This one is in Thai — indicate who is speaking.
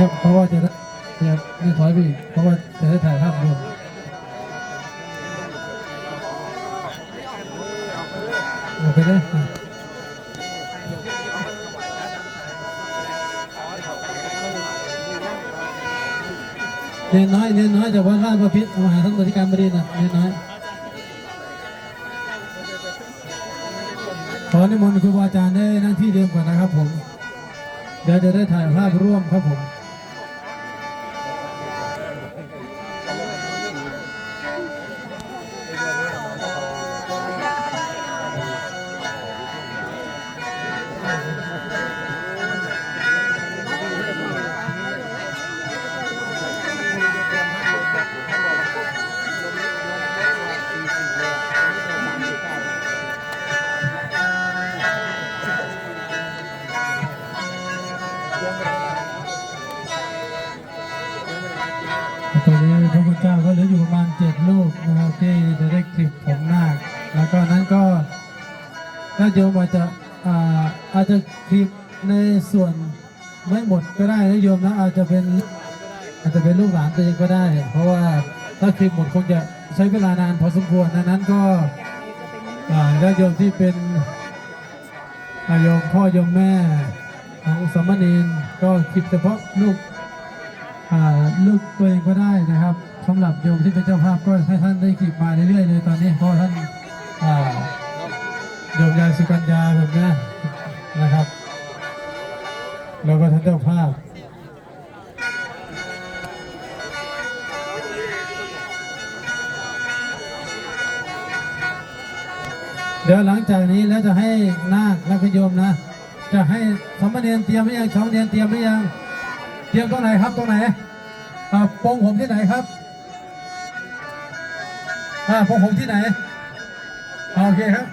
Speaker 1: ครับเพราะว่าจะได้เนี่ยนี่ถอยไปอีกเพราะว่าจะได้ถ่ายภาพรวมเอาไปเลยอะเรียนน้อยเรียนน้อยจากวัดราชบพิตรมหาท่านบริการบดีนะเรียนน้อยขอนิมนต์ครูบาอาจารย์ได้นั่งที่เดิมก่อนนะครับผมเดี๋ยวจะได้ถ่ายภาพร่วมครับผม ตอนนี้พระคุณเจ้าก็เหลืออยู่ประมาณเจ็ดลูกนะครับที่จะได้คลิปผมนาคแล้วก็นั้นก็ถ้าโยมอาจจะอาอาจจะคลิปในส่วนไม่หมดก็ได้นะโยมนะอาจจะเป็นอาจจะเป็นลูกหลานตัวเองก็ได้ เพราะว่าถ้าคลิปหมดคงจะใช้เวลานานพอสมควรดังนั้นก็อ่าญาติโยมที่เป็นอาโยมพ่อโยมแม่ของสามเณรก็คลิปเฉพาะลูก ลูกตัวเองก็ได้นะครับสำหรับโยมที่เป็นเจ้าภาพก็ให้ท่านได้ขีบมาเรื่อยๆเลยตอนนี้เพราะท่านโยมยายสุกัญญาแบบนี้นะครับแล้วก็ท่านเจ้าภาพเดี๋ยวหลังจากนี้แล้วจะให้นาคและก็โยมนะ จะให้สมเณรเตรียมหรือยังสมเณรเตรียมหรือยัง เตรียมตรงไหนครับตรงไหนอ่าปงผมที่ไหนครับอ่าปงผมที่ไหนโอเคครับ